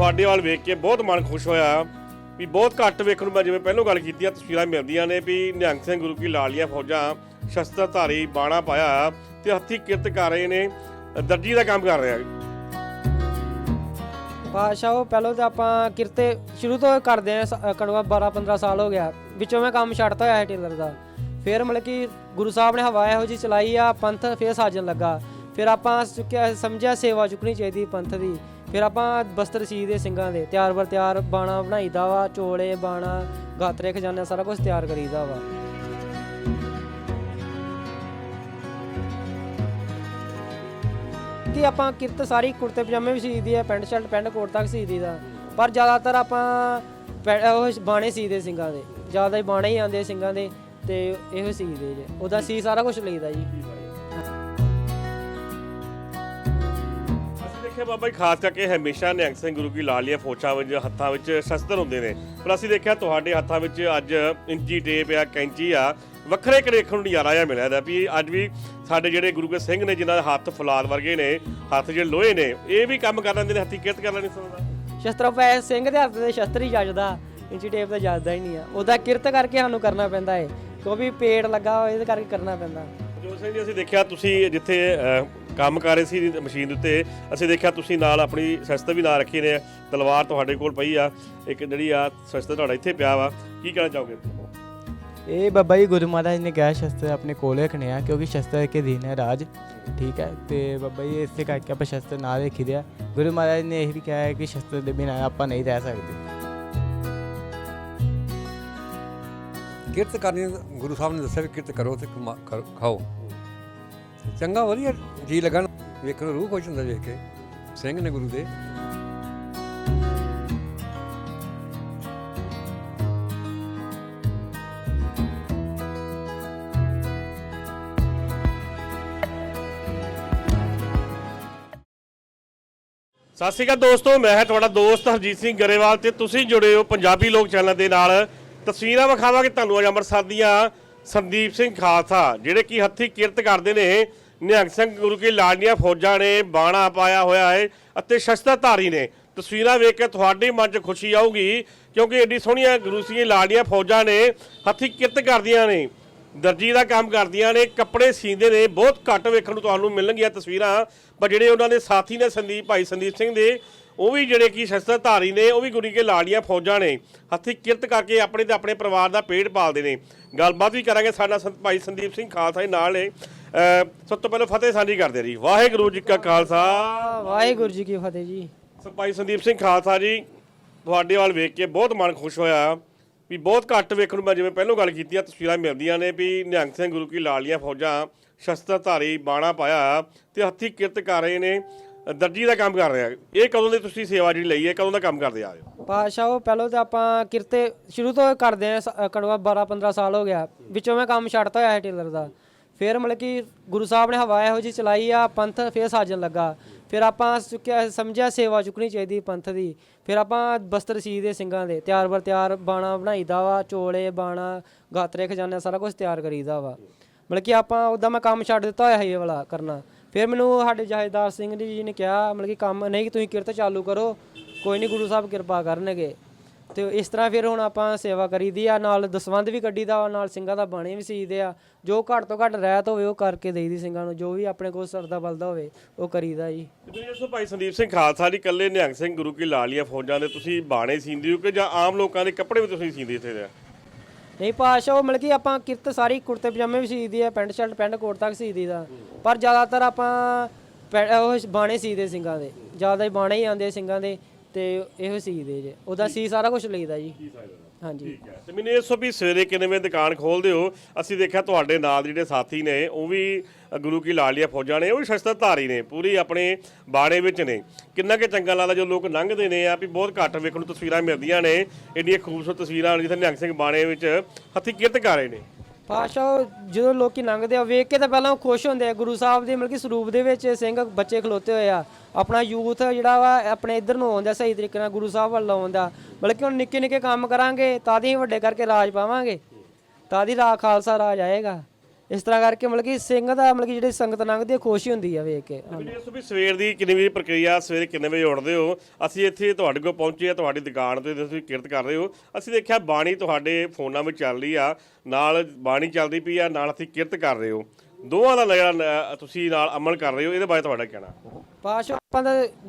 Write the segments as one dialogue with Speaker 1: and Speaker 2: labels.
Speaker 1: ਤੁਹਾਡੇ ਵੱਲ ਵੇਖ ਕੇ ਬਹੁਤ ਮਨ ਖੁਸ਼ ਹੋਇਆ ਵੀ ਬਹੁਤ ਘੱਟ ਵੇਖਣ ਨੂੰ ਮੈਂ ਜਿਵੇਂ ਪਹਿਲਾਂ ਗੱਲ ਕੀਤੀ ਆ, ਤਸਵੀਰਾਂ ਮਿਲਦੀਆਂ ਨੇ ਵੀ ਨਿਹੰਗ ਸਿੰਘ ਗੁਰੂ ਕੀ ਲਾਲੀਆਂ ਫੌਜਾਂ ਸ਼ਸਤਰਧਾਰੀ ਬਾਣਾ ਪਾਇਆ ਤੇ ਹੱਥੀ ਕਿਰਤ ਕਰ ਰਹੇ ਨੇ, ਦਰਜੀ ਦਾ ਕੰਮ ਕਰ ਰਹੇ ਆ
Speaker 2: ਬਾਦਸ਼ਾਹ ਉਹ ਪਹਿਲਾਂ ਤਾਂ ਆਪਾਂ ਕਿਰਤੇ ਸ਼ੁਰੂ ਤੋਂ ਕਰਦੇ ਆ ਕੜਵਾ 12 15 ਸਾਲ ਹੋ ਗਿਆ। ਵਿੱਚੋਂ ਮੈਂ ਕੰਮ ਛੱਡਤਾ ਹੋਇਆ ਹੈ ਟੇਲਰ ਦਾ। ਫਿਰ ਮਤਲਬ ਕਿ ਗੁਰੂ ਸਾਹਿਬ ਨੇ ਹਵਾ ਇਹੋ ਜੀ ਚਲਾਈ ਆ, ਪੰਥ ਫੇਰ ਸਾਜਣ ਲੱਗਾ। ਫਿਰ ਆਪਾਂ ਚੁੱਕਿਆ, ਸਮਝਿਆ ਸੇਵਾ ਚੁੱਕਣੀ ਚਾਹੀਦੀ ਪੰਥ ਦੀ। ਫਿਰ ਆਪਾਂ ਬਸਤਰ ਸੀ ਦੇ ਸਿੰਘਾਂ ਦੇ, ਤਿਆਰ ਬਰ ਤਿਆਰ ਬਾਣਾ ਬਣਾਈਦਾ ਵਾ, ਚੋਲੇ, ਬਾਣਾ, ਗਾਤਰੇ, ਖਜਾਨਾ, ਸਾਰਾ ਕੁਝ ਤਿਆਰ ਕਰੀਦਾ ਵਾ। ਕਿ ਆਪਾਂ ਕਿਰਤ ਸਾਰੀ ਕੁੜਤੇ ਪਜਾਮੇ ਵੀ ਸੀਦੀ ਆ, ਪੈਂਟ ਸ਼ਰਟ, ਪੈਂਟ ਕੋਟ ਤੱਕ ਸੀਦੀ ਦਾ ਪਰ ਜ਼ਿਆਦਾਤਰ ਆਪਾਂ ਪੈ- ਉਹ ਬਾਣੇ ਸੀਦੇ ਸਿੰਘਾਂ ਦੇ। ਜ਼ਿਆਦਾ ਹੀ ਬਾਣੇ ਹੀ ਆਉਂਦੇ ਸਿੰਘਾਂ ਦੇ, ਤੇ ਇਹੋ ਸੀਦੇ ਜੇ। ਉਹਦਾ ਸੀ ਸਾਰਾ ਕੁਝ ਲਈਦਾ ਜੀ।
Speaker 1: ਦੇਖਿਆ ਬਾਬਾ ਜੀ ਖਾਸ ਕਰਕੇ ਹਮੇਸ਼ਾ ਨਿਹੰਗ ਸਿੰਘ ਗੁਰੂ ਕੀ ਲਾਲੀਆਂ ਫੌਜਾਂ ਵਿੱਚ ਹੱਥਾਂ ਵਿੱਚ ਸ਼ਸਤਰ ਹੁੰਦੇ ਨੇ। ਪਰ ਅਸੀਂ ਦੇਖਿਆ ਤੁਹਾਡੇ ਹੱਥਾਂ ਵਿੱਚ ਅੱਜ ਇੰਚੀ ਟੇਪ ਆ ਕੈਂਚੀ ਆ ਵੱਖਰੇ ਇੱਕ ਦੇਖਣ ਨੂੰ ਨਜ਼ਾਰਾ ਜਿਹਾ ਮਿਲਿਆ ਦਾ ਵੀ ਅੱਜ ਵੀ ਸਾਡੇ ਜਿਹੜੇ ਗੁਰੂ ਕੇ ਸਿੰਘ ਨੇ ਜਿਨ੍ਹਾਂ ਦੇ ਹੱਥ ਫੁਲਾਦ ਵਰਗੇ ਨੇ ਹੱਥ ਜਿਹੜੇ ਲੋਹੇ ਨੇ ਇਹ ਵੀ ਕੰਮ ਕਰ ਲੈਂਦੇ ਨੇ ਹੱਥੀ ਕਿਰਤ ਕਰ ਲੈਣੀ ਸੁਣਦਾ
Speaker 2: ਸ਼ਸਤਰ ਪੈ ਸਿੰਘ ਦੇ ਹੱਥ ਦੇ ਸ਼ਸਤਰ ਹੀ ਜੱਜਦਾ ਇੰਚੀ ਟੇਪ ਤਾਂ ਜੱਜਦਾ ਹੀ ਨਹੀਂ ਆ। ਉਹਦਾ ਕਿਰਤ ਕਰਕੇ ਸਾਨੂੰ ਕਰਨਾ ਪੈਂਦਾ ਏ। ਕਿਉਂਕਿ ਪੇੜ ਲੱਗਾ ਹੋਇਆ ਇਹਦੇ ਕਰਕੇ ਕਰਨਾ ਪੈਂਦਾ।
Speaker 1: ਜੋ ਸਿੰਘ ਜੀ ਅਸੀਂ ਦੇਖਿਆ ਤੁਸੀਂ ਜਿੱਥੇ ਕੰਮ ਕਰ ਰਹੇ ਸੀ ਮਸ਼ੀਨ ਦੇ ਉੱਤੇ। ਅਸੀਂ ਦੇਖਿਆ ਤੁਸੀਂ ਨਾਲ ਆਪਣੀ ਸ਼ਸਤਰ ਵੀ ਨਾਲ ਰੱਖੀ ਨੇ। ਤਲਵਾਰ ਤੁਹਾਡੇ ਕੋਲ ਪਈ ਆ। ਇੱਕ ਜਿਹੜੀ ਆ ਸ਼ਸਤਰ ਤੁਹਾਡਾ ਇੱਥੇ ਪਿਆ ਵਾ। ਕੀ ਕਹਿਣਾ ਚਾਹੋਗੇ?
Speaker 3: ਇਹ ਬਾਬਾ ਜੀ ਗੁਰੂ ਮਹਾਰਾਜ ਨੇ ਕਿਹਾ ਸ਼ਸਤਰ ਆਪਣੇ ਕੋਲ ਰੱਖਣੇ ਆ ਕਿਉਂਕਿ ਸ਼ਸਤਰ ਕੇ ਦੀਨ ਹੈ ਰਾਜ। ਠੀਕ ਹੈ ਤੇ ਬਾਬਾ ਜੀ ਇਸੇ ਕਰਕੇ ਆਪਾਂ ਸ਼ਸਤਰ ਨਾਲ ਰੱਖੀ ਦਿਆ ਗੁਰੂ ਮਹਾਰਾਜ ਨੇ ਇਹ ਵੀ ਕਿਹਾ ਹੈ ਕਿ ਸ਼ਸਤਰ ਦੇ ਬਿਨਾਂ ਆਪਾਂ ਨਹੀਂ ਰਹਿ ਸਕਦੇ।
Speaker 4: ਕਿਰਤ ਕਰਨੀ ਗੁਰੂ ਸਾਹਿਬ ਨੇ ਦੱਸਿਆ ਵੀ ਕਿਰਤ ਕਰੋ ਤੇ ਕਮਾ- ਕਰੋ- ਖਾਓ। ਚੰਗਾ ਵਧੀਆ ਜੀ ਲੱਗਣ, ਵੇਖਣ ਨੂੰ ਰੂਹ ਖੁਸ਼ ਹੁੰਦਾ ਵੇਖ ਕੇ, ਸਿੰਘ ਨੇ ਗੁਰੂ ਦੇ।
Speaker 1: ਸਤਿ ਸ਼੍ਰੀ ਅਕਾਲ ਦੋਸਤੋ, ਮੈਂ ਹਾਂ ਤੁਹਾਡਾ ਦੋਸਤ ਹਰਜੀਤ ਸਿੰਘ ਗਰੇਵਾਲ ਤੇ ਤੁਸੀਂ ਜੁੜੇ ਹੋ ਪੰਜਾਬੀ ਲੋਕ ਚੈਨਲ ਦੇ ਨਾਲ। ਤਸਵੀਰਾਂ ਵਿਖਾਵਾਂਗੇ ਤੁਹਾਨੂੰ ਅੱਜ ਅੰਮ੍ਰਿਤਸਰ ਦੀਆਂ ਸੰਦੀਪ ਸਿੰਘ ਖਾਲਸਾ, ਜਿਹੜੇ ਕਿ ਹੱਥੀ ਕਿਰਤ ਕਰਦੇ ਨੇ। ਨਿਹੰਗ ਸਿੰਘ ਗੁਰੂ ਕੀ ਲਾਡੀਆਂ ਫੌਜਾਂ ਨੇ ਬਾਣਾ ਪਾਇਆ ਹੋਇਆ ਹੈ ਅਤੇ ਸ਼ਸਤਰਧਾਰੀ ਨੇ। ਤਸਵੀਰਾਂ ਵੇਖ ਕੇ ਤੁਹਾਡੇ ਮਨ 'ਚ ਖੁਸ਼ੀ ਆਊਗੀ, ਕਿਉਂਕਿ ਏਡੀ ਸੋਹਣੀਆਂ ਗੁਰੂ ਸਿੰਘ ਲਾਡੀਆਂ ਫੌਜਾਂ ਨੇ ਹੱਥੀ ਕਿਰਤ ਕਰਦੀਆਂ ਨੇ। ਦਰਜੀ ਦਾ ਕੰਮ ਕਰਦੀਆਂ ਨੇ, ਕੱਪੜੇ ਸੀਂਦੇ ਨੇ, ਬਹੁਤ ਘੱਟ ਵੇਖਣ ਨੂੰ ਤੁਹਾਨੂੰ ਮਿਲਣਗੀਆਂ ਤਸਵੀਰਾਂ, ਪਰ ਜਿਹੜੇ ਉਹਨਾਂ ਦੇ ਸਾਥੀ ਨੇ ਸੰਦੀਪ ਭਾਈ ਸੰਦੀਪ ਸਿੰਘ ਦੇ, ਉਹ ਵੀ ਜਿਹੜੇ ਕੀ ਸ਼ਸਤਰਧਾਰੀ ਨੇ, ਉਹ ਵੀ ਗੁਰੂ ਕੇ ਲਾੜੀਆਂ ਫੌਜਾਂ ਨੇ, ਹੱਥੀ ਕਿਰਤ ਕਰਕੇ ਆਪਣੇ ਤੇ ਆਪਣੇ ਪਰਿਵਾਰ ਦਾ ਪੇਟ ਪਾਲਦੇ ਨੇ। ਗੱਲਬਾਤ ਵੀ ਕਰਾਂਗੇ ਸਾਡਾ ਸੰਤ ਭਾਈ ਸੰਦੀਪ ਸਿੰਘ ਖਾਲਸਾ ਜੀ ਨਾਲ ਨੇ। ਸਭ ਤੋਂ ਪਹਿਲਾਂ ਫਤਿਹ ਸਾਂਝੀ ਕਰਦੇ ਜੀ। ਵਾਹਿਗੁਰੂ ਜੀ ਕਾ ਖਾਲਸਾ।
Speaker 2: ਵਾਹਿਗੁਰੂ ਜੀ ਕੀ ਫਤਿਹ ਜੀ।
Speaker 1: ਸੋ ਭਾਈ ਸੰਦੀਪ ਸਿੰਘ ਖਾਲਸਾ ਜੀ ਤੁਹਾਡੇ ਵੱਲ ਵੇਖ ਕੇ ਬਹੁਤ ਮਨ ਖੁਸ਼ ਹੋਇਆ। ਵੀ ਬਹੁਤ ਘੱਟ ਵੇਖਣ ਨੂੰ ਮੈਂ ਜਿਵੇਂ ਪਹਿਲਾਂ ਗੱਲ ਕੀਤੀ ਆ ਤਸਵੀਰਾਂ ਮਿਲਦੀਆਂ ਨੇ ਵੀ ਨਿਹੰਗ ਸਿੰਘ ਗੁਰੂ ਕੀ ਲਾਲੀਆਂ ਫੌਜਾਂ ਸ਼ਸਤਰਧਾਰੀ ਬਾਣਾ ਪਾਇਆ ਤੇ ਹੱਥੀ ਕਿਰਤ ਕਰ ਰਹੇ ਨੇ ਦਰਜੀ ਦਾ ਕੰਮ ਕਰ ਰਹੇ ਆ। ਇਹ ਕਦੋਂ ਦੀ ਤੁਸੀਂ ਸੇਵਾ ਜਿਹੜੀ ਲਈ ਹੈ ਕਦੋਂ ਦਾ ਕੰਮ ਕਰਦੇ ਆ ਰਹੇ ਹੋ?
Speaker 2: ਉਹ ਪਹਿਲਾਂ ਤਾਂ ਆਪਾਂ ਕਿਰਤੇ ਸ਼ੁਰੂ ਤੋਂ ਕਰਦੇ ਆ ਕੜਵਾ 12 15 ਸਾਲ ਹੋ ਗਿਆ। ਵਿੱਚੋਂ ਮੈਂ ਕੰਮ ਛੱਡਤਾ ਹੋਇਆ ਹੈ ਟੇਲਰ ਦਾ। ਫਿਰ ਮਤਲਬ ਕਿ ਗੁਰੂ ਸਾਹਿਬ ਨੇ ਹਵਾ ਇਹੋ ਜੀ ਚਲਾਈ ਆ, ਪੰਥ ਫਿਰ ਸਾਜਣ ਲੱਗਾ। ਫਿਰ ਆਪਾਂ ਚੁੱਕਿਆ, ਸਮਝਿਆ ਸੇਵਾ ਚੁੱਕਣੀ ਚਾਹੀਦੀ ਪੰਥ ਦੀ। ਫਿਰ ਆਪਾਂ ਬਸਤਰ ਸੀ ਸਿੰਘਾਂ ਦੇ, ਤਿਆਰ ਬਰ ਤਿਆਰ ਬਾਣਾ ਬਣਾਈਦਾ ਵਾ, ਚੋਲੇ, ਬਾਣਾ, ਗਾਤਰੇ, ਖਜ਼ਾਨੇ ਸਾਰਾ ਕੁਝ ਤਿਆਰ ਕਰੀਦਾ ਵਾ। ਮਤਲਬ ਕਿ ਆਪਾਂ ਉਦਾਂ ਮੈਂ ਕੰਮ ਛੱਡ ਦਿੱਤਾ ਹੋਇਆ ਸੀ ਇਹ ਵਾਲਾ ਕਰਨਾ। ਫਿਰ ਮੈਨੂੰ ਸਾਡੇ ਜਹੇਦਾਰ ਸਿੰਘ ਜੀ ਨੇ ਕਿਹਾ, ਮਤਲਬ ਕਿ ਕੰਮ ਨਹੀਂ, ਤੁਸੀਂ ਕਿਰਤ ਚਾਲੂ ਕਰੋ, ਕੋਈ ਨਹੀਂ ਗੁਰੂ ਸਾਹਿਬ ਕਿਰਪਾ ਕਰਨਗੇ। ਤੇ ਇਸ ਤਰ੍ਹਾਂ ਫਿਰ ਹੁਣ ਆਪਾਂ ਸੇਵਾ ਕਰੀਦੀ ਆ ਨਾਲ ਦਸਵੰਧ ਵੀ ਕੱਢੀਦਾ ਨਾਲ ਸਿੰਘਾਂ ਦਾ ਬਾਣੇ ਵੀ ਸੀਦੇ ਆ। ਜੋ ਘੱਟ ਤੋਂ ਘੱਟ ਰਹਿਤ ਹੋਵੇ ਉਹ ਕਰਕੇ ਦੇਈਦੀ ਸਿੰਘਾਂ ਨੂੰ ਜੋ ਵੀ ਆਪਣੇ ਕੋਲ ਸਰਦਾ ਬਲਦਾ ਹੋਵੇ ਉਹ ਕਰੀਦਾ ਜੀ।
Speaker 1: ਦੱਸੋ ਭਾਈ ਸੰਦੀਪ ਸਿੰਘ ਖਾਲਸਾ ਜੀ ਇਕੱਲੇ ਨਿਹੰਗ ਸਿੰਘ ਗੁਰੂ ਕੀ ਲਾਲੀਆਂ ਫੌਜਾਂ ਦੇ ਤੁਸੀਂ ਬਾਣੇ ਸੀਂਦੇ ਹੋ ਕਿ ਜਾਂ ਆਮ ਲੋਕਾਂ ਦੇ ਕੱਪੜੇ ਵੀ ਤੁਸੀਂ ਸੀਂਦੇ ਇੱਥੇ ਦੇ?
Speaker 2: ਨਹੀਂ ਪਾਸ਼ਾ ਉਹ ਮਤਲਬ ਕਿ ਆਪਾਂ ਕਿਰਤ ਸਾਰੀ ਕੁੜਤੇ ਪਜਾਮੇ ਵੀ ਸੀਦੀ ਆ ਪੈਂਟ ਸ਼ਰਟ ਪੈਂਟ ਕੋਟ ਤੱਕ ਸੀਦੀ ਦਾ। ਪਰ ਜ਼ਿਆਦਾਤਰ ਆਪਾਂ ਉਹ ਬਾਣੇ ਸੀਦੇ ਸਿੰਘਾਂ ਦੇ ਜ਼ਿਆਦਾ ਹੀ ਬਾਣੇ ਹੀ ਆਉਂਦੇ ਸਿੰਘਾਂ ਦੇ। ਤੇ ਇਹੋ ਸੀਦੇ ਜੇ। ਉਹਦਾ ਸੀ ਸਾਰਾ ਕੁਝ ਲਈਦਾ ਜੀ। ਹਾਂਜੀ।
Speaker 1: ਠੀਕ ਹੈ। ਤੇ ਮੈਨੂੰ ਇਹ ਦੱਸੋ ਵੀ ਸਵੇਰੇ ਕਿੰਨੇ ਵਜੇ ਦੁਕਾਨ ਖੋਲਦੇ ਹੋ? ਅਸੀਂ ਦੇਖਿਆ ਤੁਹਾਡੇ ਨਾਲ ਜਿਹੜੇ ਸਾਥੀ ਨੇ ਉਹ ਵੀ ਗੁਰੂ ਕੀ ਲਾਲੀਆ ਫੌਜਾਂ ਨੇ ਉਹ ਵੀ ਸ਼ਸਤਰਧਾਰੀ ਨੇ ਪੂਰੀ ਆਪਣੇ ਬਾੜੇ ਵਿੱਚ ਨੇ। ਕਿੰਨਾ ਕਿ ਚੰਗਾ ਲੱਗਦਾ ਜੋ ਲੋਕ ਲੰਘਦੇ ਨੇ ਆ ਵੀ ਬਹੁਤ ਘੱਟ ਵੇਖਣ ਨੂੰ ਤਸਵੀਰਾਂ ਮਿਲਦੀਆਂ ਨੇ ਏਡੀਆਂ ਖੂਬਸੂਰਤ ਤਸਵੀਰਾਂ ਜਿੱਥੇ ਨਿਹੰਗ ਸਿੰਘ ਬਾਣੇ ਵਿੱਚ ਹੱਥੀ ਕਿਰਤ ਕਰ ਰਹੇ ਨੇ।
Speaker 2: ਪਾਸ਼ਾ ਜਦੋਂ ਲੋਕੀ ਲੰਘਦੇ ਆ, ਵੇਖ ਕੇ ਤਾਂ ਪਹਿਲਾਂ ਉਹ ਖੁਸ਼ ਹੁੰਦੇ ਆ, ਗੁਰੂ ਸਾਹਿਬ ਦੇ ਮਤਲਬ ਕਿ ਸਰੂਪ ਦੇ ਵਿੱਚ ਸਿੰਘ ਬੱਚੇ ਖਲੋਤੇ ਹੋਏ ਆ। ਆਪਣਾ ਯੂਥ ਜਿਹੜਾ ਵਾ, ਆਪਣੇ ਇੱਧਰ ਨੂੰ ਆਉਂਦਾ ਸਹੀ ਤਰੀਕੇ ਨਾਲ, ਗੁਰੂ ਸਾਹਿਬ ਵੱਲ ਆਉਂਦਾ। ਬਲਕਿ ਹੁਣ ਨਿੱਕੇ ਨਿੱਕੇ ਕੰਮ ਕਰਾਂਗੇ, ਤਾਂ ਹੀ ਵੱਡੇ ਕਰਕੇ ਰਾਜ ਪਾਵਾਂਗੇ। ਤਾਂ ਦੀ ਰਾ ਖਾਲਸਾ ਰਾਜ ਆਏਗਾ। ਇਸ ਤਰ੍ਹਾਂ ਕਰਕੇ ਮਤਲਬ ਕਿ ਸਿੰਘ ਦਾ ਮਤਲਬ ਕਿ ਜਿਹੜੀ ਸੰਗਤ ਲੰਘਦੀ ਹੈ ਖੁਸ਼ੀ ਹੁੰਦੀ ਆ ਵੇਖ ਕੇ।
Speaker 1: ਮੈਨੂੰ ਦੱਸੋ ਵੀ ਸਵੇਰ ਦੀ ਕਿੰਨੀ ਵਜੇ ਪ੍ਰਕਿਰਿਆ ਸਵੇਰੇ ਕਿੰਨੇ ਵਜੇ ਉੱਠਦੇ ਹੋ? ਅਸੀਂ ਇੱਥੇ ਤੁਹਾਡੇ ਕੋਲ ਪਹੁੰਚੇ ਆ ਤੁਹਾਡੀ ਦੁਕਾਨ ਤੇ ਤੁਸੀਂ ਕਿਰਤ ਕਰ ਰਹੇ ਹੋ। ਅਸੀਂ ਦੇਖਿਆ ਬਾਣੀ ਤੁਹਾਡੇ ਫੋਨਾਂ ਵਿੱਚ ਚੱਲ ਰਹੀ ਆ ਨਾਲ ਬਾਣੀ ਚੱਲਦੀ ਪਈ ਆ ਨਾਲ ਅਸੀਂ ਕਿਰਤ ਕਰ ਰਹੇ ਹੋ। ਦੋਵਾਂ ਦਾ ਜਿਹੜਾ ਤੁਸੀਂ ਨਾਲ ਅਮਲ ਕਰ ਰਹੇ ਹੋ ਇਹਦੇ ਬਾਰੇ ਤੁਹਾਡਾ ਕਹਿਣਾ।
Speaker 2: ਪਾਸ਼ੋ ਆਪਾਂ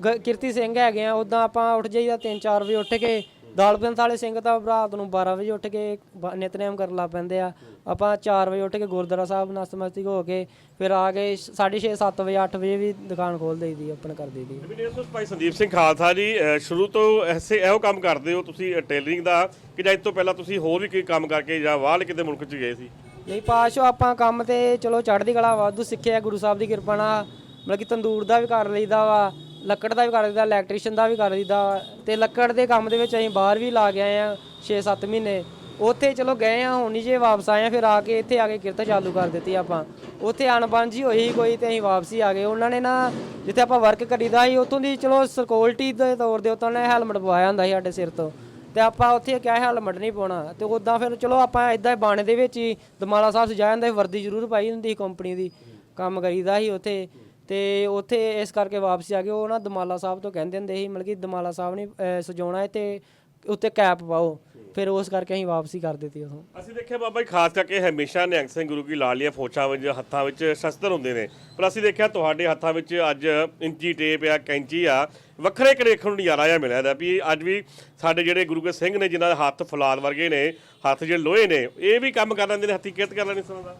Speaker 2: ਗ- ਕਿਰਤੀ ਸਿੰਘ ਹੈਗੇ ਆ ਉਦਾਂ ਆਪਾਂ ਉੱਠ ਜਾਈਦਾ 3-4 ਵਜੇ ਉੱਠ ਕੇ ਦਾਲ ਪੰਥ ਵਾਲੇ ਸਿੰਘ ਤਾਂ ਰਾਤ ਨੂੰ 12 ਵਜੇ ਉੱਠ ਕੇ ਬ- ਨਿਤਨੇਮ ਕਰਨ ਲੱਗ ਪੈਂਦੇ ਆ। ਆਪਾਂ 4 ਵਜੇ ਉੱਠ ਕੇ ਗੁਰਦੁਆਰਾ ਸਾਹਿਬ ਨਸਤਮਸਤਕ ਹੋ ਕੇ ਫਿਰ ਆ ਕੇ 6:30 7 ਵਜੇ 8 ਵਜੇ ਵੀ ਦੁਕਾਨ ਖੋਲ ਦੇਈਦੀ ਆਪਣ ਕਰ ਦੇਈਦੀ।
Speaker 1: ਮੈਨੂੰ ਦੱਸੋ ਭਾਈ ਸੰਦੀਪ ਸਿੰਘ ਖਾਲਸਾ ਜੀ ਅਹ ਸ਼ੁਰੂ ਤੋਂ ਐਸੇ ਇਹੋ ਕੰਮ ਕਰਦੇ ਹੋ ਤੁਸੀਂ ਟੇਲਰਿੰਗ ਦਾ ਕਿ ਜਾਂ ਇਸ ਤੋਂ ਪਹਿਲਾਂ ਤੁਸੀਂ ਹੋਰ ਵੀ ਕੋਈ ਕੰਮ ਕਰਕੇ ਜਾਂ ਬਾਹਰ ਕਿਤੇ ਮੁਲਕ 'ਚ ਗਏ ਸੀ?
Speaker 2: ਨਹੀਂ ਪਾਸ਼ੋ ਆਪਾਂ ਕੰਮ ਤੇ ਚਲੋ ਚੜ੍ਹਦੀ ਕਲਾ ਵਾਧੂ ਸਿੱਖਿਆ ਗੁਰੂ ਸਾਹਿਬ ਦੀ ਕਿਰਪਾ ਨਾਲ ਮਤਲਬ ਕਿ ਤੰਦੂਰ ਦਾ ਵੀ ਕਰ ਲਈਦਾ ਵਾ। ਲੱਕੜ ਦਾ ਵੀ ਕਰ ਦਿੱਤਾ ਇਲੈਕਟ੍ਰੀਸ਼ੀਅਨ ਦਾ ਵੀ ਕਰ ਦਿੱਤਾ ਵਾ। ਤੇ ਲੱਕੜ ਦੇ ਕੰਮ ਦੇ ਵਿੱਚ ਅਸੀਂ ਬਾਹਰ ਵੀ ਲਾ ਕੇ ਆਏ ਆ 6-7 ਮਹੀਨੇ। ਉੱਥੇ ਚਲੋ ਗਏ ਆ ਹੁਣ ਨਹੀਂ ਜੇ ਵਾਪਸ ਆਏ ਆ ਫਿਰ ਆ ਕੇ ਇੱਥੇ ਆ ਕੇ ਕਿਰਤ ਚਾਲੂ ਕਰ ਦਿੱਤੀ ਆਪਾਂ। ਉੱਥੇ ਅਣਬਣ ਜੀ ਹੋਈ ਸੀ ਕੋਈ ਤੇ ਅਸੀਂ ਵਾਪਸੀ ਆ ਗਏ। ਉਹਨਾਂ ਨੇ ਨਾ ਜਿੱਥੇ ਆਪਾਂ ਵਰਕ ਕਰੀਦਾ ਸੀ, ਉੱਥੋਂ ਦੀ ਚਲੋ ਸਿਕਿਉਰਿਟੀ ਦੇ ਤੌਰ ਦੇ ਉੱਤੋਂ ਨੇ ਹੈਲਮਟ ਪਵਾਇਆ ਹੁੰਦਾ ਸੀ ਸਾਡੇ ਸਿਰ ਤੋਂ। ਤੇ ਆਪਾਂ ਉੱਥੇ ਕਿਹਾ ਹੈਲਮਟ ਨਹੀਂ ਪਾਉਣਾ। ਤੇ ਉਦਾਂ ਫਿਰ ਚਲੋ ਆਪਾਂ ਇਦਾਂ ਬਾਣੇ ਦੇ ਵਿੱਚ ਹੀ ਦਮਾਲਾ ਸਾਹਿਬ ਸਜਾਇਆ ਸਜਾ ਸੀ, ਵਰਦੀ ਜ਼ਰੂਰ ਪਾਈ ਹੁੰਦੀ ਸੀ ਕੰਪਨੀ ਦੀ। ਕੰਮ ਕਰੀਦਾ ਸੀ ਉੱਥੇ। ਤੇ ਉੱਥੇ ਇਸ ਕਰਕੇ ਵਾਪਸੀ ਆ ਗਏ। ਉਹ ਨਾ ਦਮਾਲਾ ਸਾਹਿਬ ਤੋਂ ਕਹਿੰਦੇ ਹੁੰਦੇ ਸੀ, ਮਤਲਬ ਕਿ ਦਮਾਲਾ ਸਾਹਿਬ ਨੇ ਸਜਾਉਣਾ ਹੈ ਤੇ ਉੱਤੇ ਕੈਪ ਪਾਓ। ਫਿਰ ਉਸ ਕਰਕੇ ਅਸੀਂ ਵਾਪਸੀ ਕਰ ਦਿੱਤੀ ਉਦੋਂ
Speaker 1: ਅਸੀਂ ਦੇਖਿਆ ਬਾਬਾ ਜੀ, ਖਾਸ ਕਰਕੇ ਹਮੇਸ਼ਾ ਨਿਹੰਗ ਸਿੰਘ ਗੁਰੂ ਕੀ ਲਾਲੀਆਂ ਫੋਛਾਂ ਵਿੱਚ, ਹੱਥਾਂ ਵਿੱਚ ਸ਼ਸਤਰ ਹੁੰਦੇ ਨੇ। ਪਰ ਅਸੀਂ ਦੇਖਿਆ ਤੁਹਾਡੇ ਹੱਥਾਂ ਵਿੱਚ ਅੱਜ ਇੰਚੀ ਟੇਪ ਆ, ਕੈਂਚੀ ਆ, ਵੱਖਰੇ ਕਿਹੜੇ ਦੇਖਣ ਨੂੰ ਨਜ਼ਾਰਾ ਜਿਹਾ ਮਿਲਿਆ ਦਾ ਵੀ ਅੱਜ ਵੀ ਸਾਡੇ ਜਿਹੜੇ ਗੁਰੂ ਕੇ ਸਿੰਘ ਨੇ ਜਿਨ੍ਹਾਂ ਦੇ ਹੱਥ ਫੁਲਾਦ ਵਰਗੇ ਨੇ, ਹੱਥ ਜਿਹੜੇ ਲੋਹੇ ਨੇ, ਇਹ ਵੀ ਕੰਮ ਕਰ ਲੈਂਦੇ ਨੇ, ਹੱਥੀ ਕਿਰਤ ਕਰ ਲੈਣੀ ਸੁਣਦਾ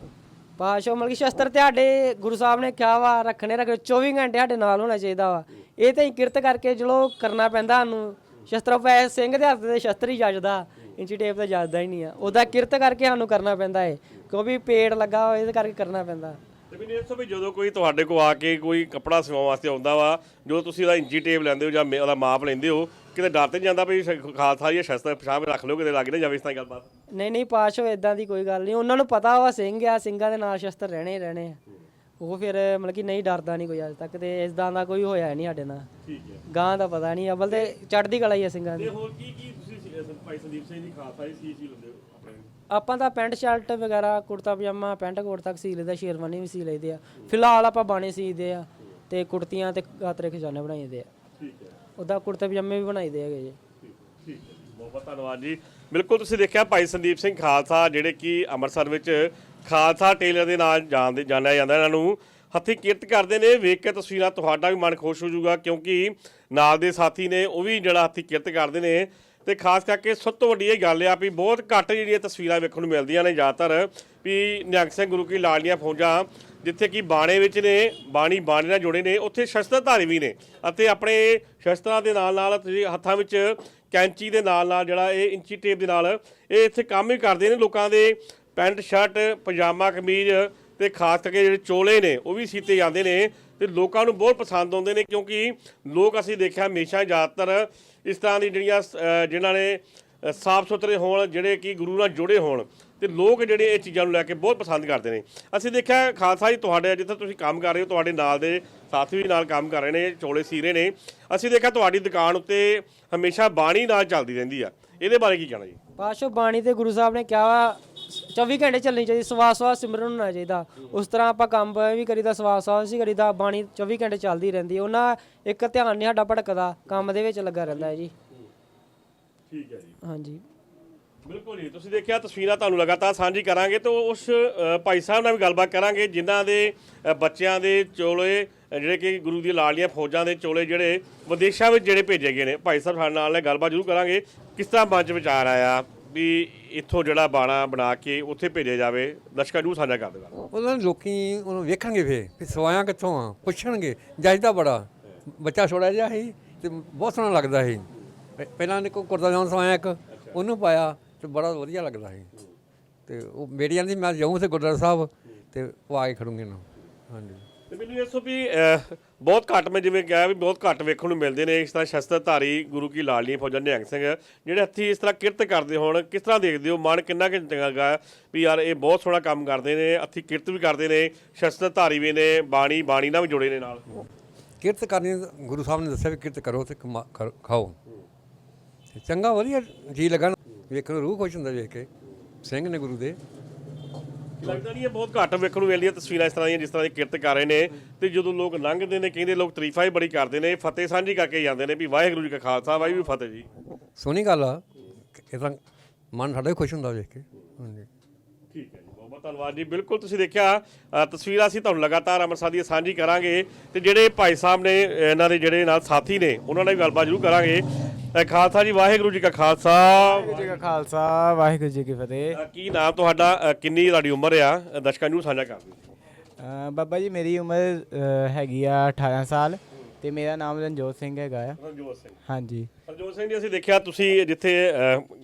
Speaker 2: ਪਾਸ਼ੋ, ਮਤਲਬ ਕਿ ਸ਼ਸਤਰ ਤੁਹਾਡੇ ਗੁਰੂ ਸਾਹਿਬ ਨੇ ਕਿਹਾ ਵਾ ਰੱਖਣੇ ਰੱਖਣੇ 24 ਘੰਟੇ ਸਾਡੇ ਨਾਲ ਹੋਣਾ ਚਾਹੀਦਾ ਵਾ। ਇਹ ਤਾਂ ਹੀ ਕਿਰਤ ਕਰਕੇ ਚਲੋ ਕਰਨਾ ਪੈਂਦਾ ਸਾਨੂੰ। ਸ਼ਸਤਰ ਪੈ ਸਿੰਘ ਦੇ ਹੱਥ ਦੇ ਸ਼ਸਤਰ ਹੀ ਜੱਜਦਾ, ਇੰਚੀ ਟੇਪ ਤਾਂ ਜੱਜਦਾ ਹੀ ਨਹੀਂ ਆ। ਉਹਦਾ ਕਿਰਤ ਕਰਕੇ ਸਾਨੂੰ ਕਰਨਾ ਪੈਂਦਾ ਏ। ਕਿਉਂਕਿ ਪੇੜ ਲੱਗਾ ਹੋਇਆ, ਇਹਦੇ ਕਰਕੇ ਕਰਨਾ ਪੈਂਦਾ।
Speaker 1: ਤੇ ਮੈਨੂੰ ਇਹ ਦੱਸੋ ਵੀ ਜਦੋਂ ਕੋਈ ਤੁਹਾਡੇ ਕੋਲ ਆ ਕੇ ਕੋਈ ਕੱਪੜਾ ਸਿਵਾਉਣ ਵਾਸਤੇ ਆਉਂਦਾ ਵਾ ਜਦੋਂ ਤੁਸੀਂ ਉਹਦਾ ਇੰਚੀ ਟੇਪ ਲੈਂਦੇ ਹੋ ਜਾਂ ਮੇ- ਉਹਦਾ ਮਾਪ ਲੈਂਦੇ ਹੋ ਕਿਤੇ ਡਰ ਤੇ ਜਾਂਦਾ ਵੀ ਸ਼- ਖਾਲਸਾ ਜੀ ਸ਼ਸਤਰ ਪਛਾਣ ਰੱਖ ਲਿਓ ਕਿਤੇ ਲੱਗ ਨਾ ਜਾਵੇ ਇਸ ਤਰ੍ਹਾਂ ਗੱਲਬਾਤ?
Speaker 2: ਨਹੀਂ ਨਹੀਂ ਪਾਸ਼ੋ ਇਦਾਂ ਦੀ ਕੋਈ ਗੱਲ ਨਹੀਂ। ਉਹਨਾਂ ਨੂੰ ਪਤਾ ਵਾ ਸਿੰਘ ਆ ਸਿੰਘਾਂ ਦੇ ਨਾਲ ਸ਼ਸਤਰ ਰਹਿਣੇ ਹੀ ਰਹਿਣੇ ਆ। ਉਹ ਫਿਰ ਮਤਲਬ ਕਿ ਨਹੀਂ ਡਰਦਾ ਨਹੀਂ ਕੋਈ ਅੱਜ ਤੱਕ ਤੇ ਇਸਦਾਂ ਦਾ ਕੋਈ ਹੋਇਆ ਨਹੀਂ ਸਾਡੇ ਨਾਲ।
Speaker 1: ਠੀਕ ਹੈ।
Speaker 2: ਗਾਂ ਦਾ ਪਤਾ ਨਹੀਂ ਅਵਲ ਤੇ ਚੜ੍ਹਦੀ ਕਲਾ ਹੀ ਆ ਸਿੰਘਾਂ ਦੀ।
Speaker 1: ਤੇ ਹੋਰ ਕੀ ਕੀ ਤੁਸੀਂ ਭਾਈ ਸੰਦੀਪ ਸਿੰਘ ਜੀ ਖਾਲਸਾ ਜੀ ਸੀ ਸੀ ਲੈਂਦੇ ਹੋ।
Speaker 2: ਆਪਾਂ ਤਾਂ ਪੈਂਟ ਸ਼ਰਟ ਵਗੈਰਾ ਕੁੜਤਾ ਪਜਾਮਾ ਪੈਂਟ ਕੋਟ ਤੱਕ ਸੀ ਲਈਦਾ ਸ਼ੇਰਵਾਨੀ ਵੀ ਸੀ ਲਈਦੇ ਆ। ਫਿਲਹਾਲ ਆਪਾਂ ਬਾਣੇ ਸੀਦੇ ਆ ਤੇ ਕੁੜਤੀਆਂ ਤੇ ਗਾਤਰੇ ਖਜ਼ਾਨੇ ਬਣਾਈਦੇ ਆ।
Speaker 1: ਠੀਕ ਹੈ।
Speaker 2: ਉਹਦਾ ਕੁੜਤੇ ਪਜਾਮੇ ਵੀ ਬਣਾਈਦੇ ਹੈਗੇ ਜੀ।
Speaker 1: ਠੀਕ ਹੈ ਬਹੁਤ ਧੰਨਵਾਦ ਜੀ। ਬਿਲਕੁਲ ਤੁਸੀਂ ਦੇਖਿਆ ਭਾਈ ਸੰਦੀਪ ਸਿੰਘ ਖਾਲਸਾ ਜਿਹੜੇ ਕਿ ਅੰਮ੍ਰਿਤਸਰ ਵਿੱਚ ਖਾਲਸਾ ਟੇਲਰ ਦੇ ਨਾਲ ਜਾਣਦੇ ਜਾਣਿਆ ਜਾਂਦਾ ਇਹਨਾਂ ਨੂੰ। ਹੱਥੀਂ ਕਿਰਤ ਕਰਦੇ ਨੇ ਵੇਖ ਕੇ ਤਸਵੀਰਾਂ ਤੁਹਾਡਾ ਵੀ ਮਨ ਖੁਸ਼ ਹੋ ਜਾਊਗਾ ਕਿਉਂਕਿ ਨਾਲ ਦੇ ਸਾਥੀ ਨੇ ਉਹ ਵੀ ਜਿਹੜਾ ਹੱਥੀਂ ਕਿਰਤ ਕਰਦੇ ਨੇ। ਤੇ ਖਾਸ ਕਰਕੇ ਸਭ ਤੋਂ ਵੱਡੀ ਇਹ ਗੱਲ ਆ ਵੀ ਬਹੁਤ ਘੱਟ ਜਿਹੜੀਆਂ ਤਸਵੀਰਾਂ ਵੇਖਣ ਨੂੰ ਮਿਲਦੀਆਂ ਨੇ ਜ਼ਿਆਦਾਤਰ ਵੀ ਨਿਹੰਗ ਸਿੰਘ ਗੁਰੂ ਕੀ ਲਾਲੀਆਂ ਫੌਜਾਂ ਜਿੱਥੇ ਕਿ ਬਾਣੇ ਵਿੱਚ ਨੇ, ਬਾਣੀ ਬਾਣੇ ਨਾਲ ਜੁੜੇ ਨੇ, ਉੱਥੇ ਸ਼ਸਤਰਧਾਰੀ ਵੀ ਨੇ ਅਤੇ ਆਪਣੇ ਸ਼ਸਤਰਾਂ ਦੇ ਨਾਲ ਨਾਲ ਤੁਸੀਂ ਹੱਥਾਂ ਵਿੱਚ ਕੈਂਚੀ ਦੇ ਨਾਲ ਨਾਲ ਜਿਹੜਾ ਇਹ ਇੰਚੀ ਟੇਪ ਦੇ ਨਾਲ ਇਹ ਇੱਥੇ ਕੰਮ ਵੀ ਕਰਦੇ ਨੇ ਲੋਕਾਂ ਦੇ, ਪੈਂਟ, ਸ਼ਰਟ, ਪਜਾਮਾ, ਕਮੀਜ਼ ਤੇ ਖਾਸ ਕਰਕੇ ਜਿਹੜੇ ਚੋਲੇ ਨੇ ਉਹ ਵੀ ਸੀਤੇ ਜਾਂਦੇ ਨੇ ਤੇ ਲੋਕਾਂ ਨੂੰ ਬਹੁਤ ਪਸੰਦ ਆਉਂਦੇ ਨੇ ਕਿਉਂਕਿ ਲੋਕ ਅਸੀਂ ਦੇਖਿਆ ਹਮੇਸ਼ਾ ਜ਼ਿਆਦਾਤਰ ਇਸ ਤਰ੍ਹਾਂ ਦੀ ਜਿਹੜੀਆਂ ਅਹ, ਜਿਨ੍ਹਾਂ ਨੇ ਸਾਫ਼ ਸੁਥਰੇ ਹੋਣ ਜਿਹੜੇ ਕਿ ਗੁਰੂ ਨਾਲ ਜੁੜੇ ਹੋਣ ਤੇ ਲੋਕ ਜਿਹੜੇ ਇਹ ਚੀਜ਼ਾਂ ਨੂੰ ਲੈ ਕੇ ਬਹੁਤ ਪਸੰਦ ਕਰਦੇ ਨੇ। ਅਸੀਂ ਦੇਖਿਆ ਖਾਲਸਾ ਜੀ ਤੁਹਾਡੇ ਜਿੱਥੇ ਤੁਸੀਂ ਕੰਮ ਕਰ ਰਹੇ ਹੋ ਤੁਹਾਡੇ ਨਾਲ ਦੇ ਸਾਥੀ ਵੀ ਨਾਲ ਕੰਮ ਕਰ ਰਹੇ ਨੇ ਚੋਲੇ ਸੀਰੇ ਨੇ। ਅਸੀਂ ਦੇਖਿਆ ਤੁਹਾਡੀ ਦੁਕਾਨ ਉੱਤੇ ਹਮੇਸ਼ਾ ਬਾਣੀ ਨਾਲ ਚੱਲਦੀ ਰਹਿੰਦੀ ਆ। ਇਹਦੇ ਬਾਰੇ ਕੀ ਕਹਿਣਾ ਜੀ?
Speaker 2: ਪਾਸ਼ੋ ਬਾਣੀ ਤੇ ਗੁਰੂ ਸਾਹਿਬ ਨੇ ਕਿਹਾ 24 ਘੰਟੇ ਚੱਲਣੀ ਚਾਹੀਦੀ ਸਵਾਸ ਸਵਾਸ ਸਿਮਰਨ ਹੋਣਾ ਚਾਹੀਦਾ। ਉਸ ਤਰ੍ਹਾਂ ਆਪਾਂ ਕੰਮ ਵੀ ਕਰੀਦਾ ਸਵਾਸ ਸਵਾਸ ਹੀ ਕਰੀਦਾ ਬਾਣੀ 24 ਘੰਟੇ ਚੱਲਦੀ ਰਹਿੰਦੀ ਹੈ। ਉਹਨਾਂ ਇੱਕ ਧਿਆਨ ਨਹੀਂ ਸਾਡਾ ਭਟਕਦਾ ਕੰਮ ਦੇ ਵਿੱਚ ਲੱਗਾ ਰਹਿੰਦਾ ਹੈ ਜੀ।
Speaker 1: ਠੀਕ ਹੈ ਜੀ।
Speaker 2: ਹਾਂਜੀ।
Speaker 1: ਬਿਲਕੁਲ ਜੀ ਤੁਸੀਂ ਦੇਖਿਆ ਤਸਵੀਰਾਂ ਤੁਹਾਨੂੰ ਲਗਾਤਾਰ ਸਾਂਝੀ ਕਰਾਂਗੇ ਤੇ ਉਸ ਭਾਈ ਸਾਹਿਬ ਨਾਲ ਵੀ ਗੱਲਬਾਤ ਕਰਾਂਗੇ ਜਿਨ੍ਹਾਂ ਦੇ ਬੱਚਿਆਂ ਦੇ ਚੋਲੇ ਜਿਹੜੇ ਕਿ ਗੁਰੂ ਦੀ ਲਾਲੀਆਂ ਫੌਜਾਂ ਦੇ ਚੋਲੇ ਜਿਹੜੇ ਵਿਦੇਸ਼ਾਂ ਵਿੱਚ ਜਿਹੜੇ ਭੇਜੇ ਗਏ ਨੇ। ਭਾਈ ਸਾਹਿਬ ਸਾਡੇ ਨਾਲ ਗੱਲਬਾਤ ਜ਼ਰੂਰ ਕਰਾਂਗੇ। ਕਿਸ ਤਰ੍ਹਾਂ ਮਨ 'ਚ ਵਿਚਾਰ ਆਇਆ? ਵੀ ਇੱਥੋਂ ਜਿਹੜਾ ਬਾਣਾ ਬਣਾ ਕੇ ਉੱਥੇ ਭੇਜਿਆ ਜਾਵੇ ਦਰਸ਼ਕਾਂ ਨੂੰ ਸਾਂਝਾ ਕਰ ਦੇਗਾ
Speaker 4: ਉਹਨਾਂ ਨੂੰ ਲੋਕੀ ਉਹਨੂੰ ਵੇਖਣਗੇ ਫੇ ਵੀ ਸਵਾਇਆ ਕਿੱਥੋਂ ਆ ਪੁੱਛਣਗੇ। ਜੱਜਦਾ ਬੜਾ ਬੱਚਾ ਛੋੜਾ ਜਿਹਾ ਸੀ ਤੇ ਬਹੁਤ ਸੋਹਣਾ ਲੱਗਦਾ ਸੀ। ਪਹਿ- ਪਹਿਲਾਂ ਨੇ ਕੋ ਕੁਰਤਾ ਜਾਉਂ ਸਵਾਇਆ ਇੱਕ ਉਹਨੂੰ ਪਾਇਆ ਤੇ ਬੜਾ ਵਧੀਆ ਲੱਗਦਾ ਸੀ। ਤੇ ਉਹ ਮੇਰੀ ਜਾਂਦੀ ਮੈਂ ਜਾਊਂ ਤੇ ਗੁਰਦੁਆਰਾ ਸਾਹਿਬ ਤੇ ਉਹ ਆ ਕੇ ਖੜੂੰਗੇ ਨਾ। ਹਾਂਜੀ।
Speaker 1: ਤੇ ਮੈਨੂੰ ਇਹ ਦੱਸੋ ਵੀ ਬਹੁਤ ਘੱਟ ਮੈਂ ਜਿਵੇਂ ਕਿਹਾ ਵੀ ਬਹੁਤ ਘੱਟ ਵੇਖਣ ਨੂੰ ਮਿਲਦੇ ਨੇ ਇਸ ਤਰ੍ਹਾਂ ਸ਼ਸਤਰਧਾਰੀ ਗੁਰੂ ਕੀ ਲਾਡਲੀ ਫੌਜਾਂ ਨਿਹੰਗ ਸਿੰਘ, ਜਿਹੜੇ ਹੱਥੀ ਇਸ ਤਰ੍ਹਾਂ ਕਿਰਤ ਕਰਦੇ ਹੋਣ, ਕਿਸ ਤਰ੍ਹਾਂ ਦੇਖਦੇ ਹੋ? ਮਨ ਕਿੰਨਾ ਕਿ ਚੰਗਾ ਵੀ ਯਾਰ ਇਹ ਬਹੁਤ ਸੋਹਣਾ ਕੰਮ ਕਰਦੇ ਨੇ ਹੱਥੀ ਕਿਰਤ ਵੀ ਕਰਦੇ ਨੇ, ਸ਼ਸਤਰਧਾਰੀ ਵੀ ਨੇ, ਬਾਣੀ ਬਾਣੀ ਨਾਲ ਵੀ ਜੁੜੇ ਨੇ ਨਾਲ।
Speaker 4: ਕਿਰਤ ਕਰਨੀ, ਗੁਰੂ ਸਾਹਿਬ ਨੇ ਦੱਸਿਆ ਵੀ ਕਿਰਤ ਕਰੋ ਤੇ ਖਾਓ। ਚੰਗਾ, ਵਧੀਆ ਜੀ ਲੱਗਾ ਵੇਖਣ ਨੂੰ ਰੂਹ ਖੁਸ਼ ਹੁੰਦਾ ਵੇਖ ਕੇ। ਸਿੰਘ ਨੇ ਗੁਰੂ ਦੇ।
Speaker 1: ਲੱਗਦਾ ਨਹੀਂ ਇਹ ਬਹੁਤ ਘੱਟ ਵੇਖਣ ਨੂੰ ਮਿਲਦੀਆਂ ਤਸਵੀਰਾਂ ਇਸ ਤਰ੍ਹਾਂ ਦੀਆਂ ਜਿਸ ਤਰ੍ਹਾਂ ਦੀ ਕਿਰਤ ਕਰ ਰਹੇ ਨੇ ਤੇ ਜਦੋਂ ਲੋਕ ਲੰਘਦੇ ਨੇ ਕਹਿੰਦੇ ਲੋਕ ਤਾਰੀਫਾਂ ਹੀ ਬੜੀ ਕਰਦੇ ਨੇ ਫਤਿਹ ਸਾਂਝੀ ਕਰਕੇ ਜਾਂਦੇ ਨੇ ਵੀ ਵਾਹਿਗੁਰੂ ਜੀ ਕਾ ਖਾਲਸਾ ਵਾਹਿਗੁਰੂ ਫਤਿਹ ਜੀ।
Speaker 4: ਸੋਹਣੀ ਗੱਲ ਆ। ਇਹ ਤਾਂ ਮਨ ਸਾਡਾ ਵੀ ਖੁਸ਼ ਹੁੰਦਾ ਵੇਖ ਕੇ। ਹਾਂਜੀ।
Speaker 1: ਠੀਕ ਹੈ ਜੀ ਬਹੁਤ ਬਹੁਤ ਧੰਨਵਾਦ ਜੀ। ਬਿਲਕੁਲ ਤੁਸੀਂ ਦੇਖਿਆ ਤਸਵੀਰਾਂ ਅਸੀਂ ਤੁਹਾਨੂੰ ਲਗਾਤਾਰ ਅੰਮ੍ਰਿਤਸਰ ਦੀਆਂ ਸਾਂਝੀ ਕਰਾਂਗੇ ਤੇ ਜਿਹੜੇ ਭਾਈ ਸਾਹਿਬ ਨੇ ਇਹਨਾਂ ਦੇ ਜਿਹੜੇ ਨਾਲ ਸਾਥੀ ਨੇ ਉਹਨਾਂ ਨਾਲ ਵੀ ਗੱਲਬਾਤ ਜ਼ਰੂਰ ਕਰਾਂਗੇ। ਅ, ਖਾਲਸਾ ਜੀ ਵਾਹਿਗੁਰੂ ਜੀ ਕਾ ਖਾਲਸਾ।
Speaker 3: ਵਾਹਿਗੁਰੂ ਜੀ ਕਾ ਖਾਲਸਾ ਵਾਹਿਗੁਰੂ ਜੀ ਕੀ ਫਤਿਹ।
Speaker 1: ਅ, ਕੀ ਨਾਮ ਤੁਹਾਡਾ? ਅ, ਕਿੰਨੀ ਤੁਹਾਡੀ ਉਮਰ ਆ? ਅ, ਦਰਸ਼ਕਾਂ ਨੂੰ ਸਾਂਝਾ ਕਰ ਦਿਓ।
Speaker 3: ਬਾਬਾ ਜੀ ਮੇਰੀ ਉਮਰ ਹੈਗੀ ਆ 18 ਸਾਲ ਤੇ ਮੇਰਾ ਨਾਮ ਰਣਜੋਤ ਸਿੰਘ ਹੈਗਾ ਆ।
Speaker 1: ਰਣਜੋਤ ਸਿੰਘ।
Speaker 3: ਹਾਂਜੀ।
Speaker 1: ਹਰਜੋਤ ਸਿੰਘ ਜੀ ਅਸੀਂ ਦੇਖਿਆ ਤੁਸੀਂ ਜਿੱਥੇ